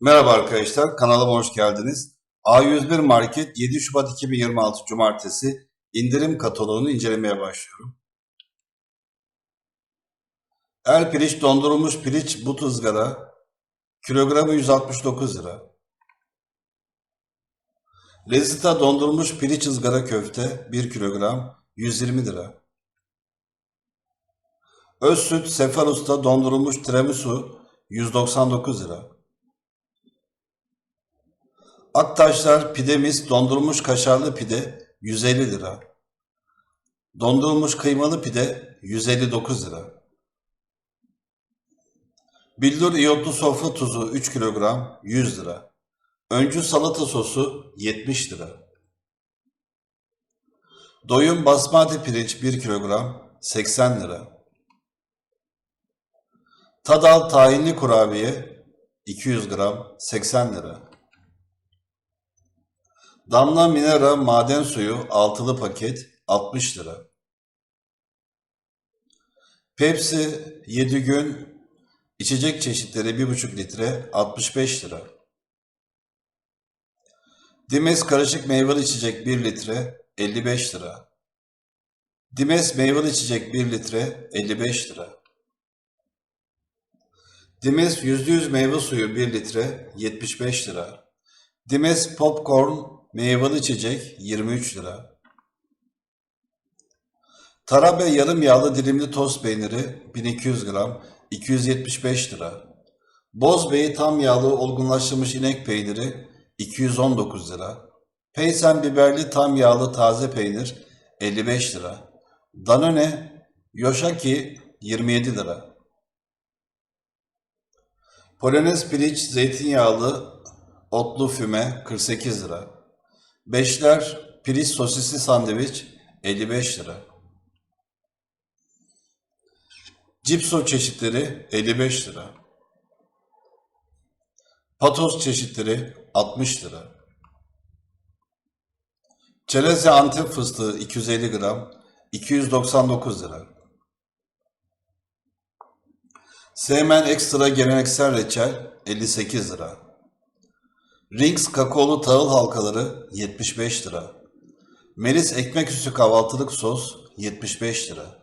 Merhaba arkadaşlar, kanalıma hoş geldiniz. A101 Market 7 Şubat 2026 Cumartesi indirim kataloğunu incelemeye başlıyorum. Er piliç dondurulmuş piliç but ızgara kilogramı 169 lira. Lezita dondurulmuş piliç ızgara köfte 1 kilogram 120 lira. Öz süt Sefer Usta dondurulmuş tiramisu 199 lira. Aktaşlar pidemiz dondurulmuş kaşarlı pide 150 lira. Dondurulmuş kıymalı pide 159 lira. Billur iyotlu sofra tuzu 3 kilogram 100 lira. Öncü salata sosu 70 lira. Doyum basmati pirinç 1 kilogram 80 lira. Tadal tahinli kurabiye 200 gram 80 lira. Damla Minera maden suyu altılı paket 60 lira. Pepsi 7 gün içecek çeşitleri 1,5 litre 65 lira. Dimes karışık meyveli içecek 1 litre 55 lira. Dimes meyveli içecek 1 litre 55 lira. Dimes %100 meyve suyu 1 litre 75 lira. Dimes Popcorn meyveli içecek 23 lira. Tarabe yarım yağlı dilimli toz peyniri 1200 gram 275 lira. Bozbey tam yağlı olgunlaştırılmış inek peyniri 219 lira. Peysen biberli tam yağlı taze peynir 55 lira. Danone Yoshaki 27 lira. Polonez piliç zeytinyağlı otlu füme 48 lira. Beşler piliç sosisli sandviç 55 lira. Cipso çeşitleri 55 lira. Patos çeşitleri 60 lira. Çerezle Antep fıstığı 250 gram 299 lira. Seymen Ekstra geleneksel reçel 58 lira. Rings kakaolu tahıl halkaları 75 lira. Melis ekmek üstü kahvaltılık sos 75 lira.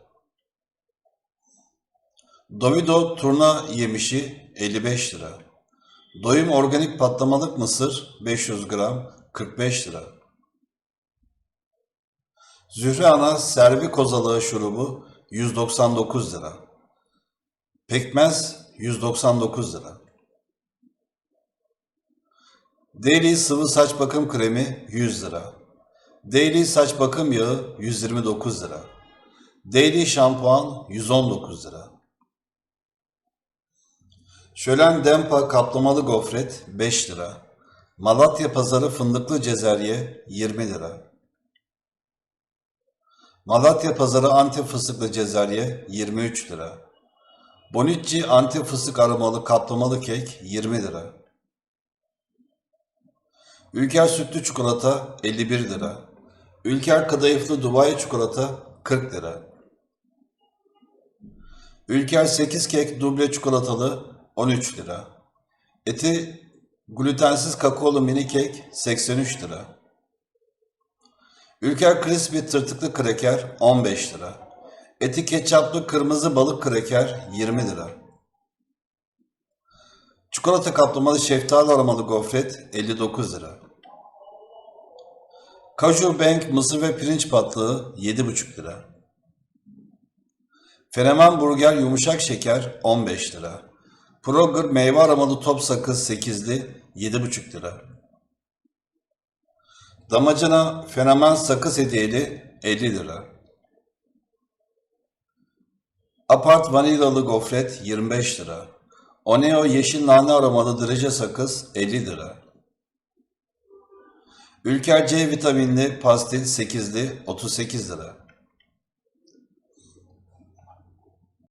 Dovido turna yemişi 55 lira. Doyum organik patlamalık mısır 500 gram 45 lira. Zühre Ana servi kozalığı şurubu 199 lira. Pekmez 199 lira. Daily sıvı saç bakım kremi 100 lira. Daily saç bakım yağı 129 lira. Daily şampuan 119 lira. Şölen Dempa kaplamalı gofret 5 lira. Malatya pazarı fındıklı cezerye 20 lira. Malatya pazarı Antep fıstıklı cezerye 23 lira. Bonicci Antep fıstık aromalı kaplamalı kek 20 lira. Ülker sütlü çikolata 51 lira. Ülker kadayıflı Dubai çikolata 40 lira. Ülker 8 kek duble çikolatalı 13 lira. Eti glutensiz kakaolu mini kek 83 lira. Ülker crispy tırtıklı kreker 15 lira. Eti ketçaplı kırmızı balık kreker 20 lira. Çikolata kaplamalı şeftali aromalı gofret 59 lira. Kaju Bank mısır ve pirinç patlığı 7,5 lira. Fenomen burger yumuşak şeker 15 lira. Proger meyve aromalı top sakız 8'li 7,5 lira. Damacana fenomen sakız hediyeli 50 lira. Apart vanilyalı gofret 25 lira. Oneo yeşil nane aromalı derece sakız 50 lira. Ülker C vitaminli pastil 8'li 38 lira.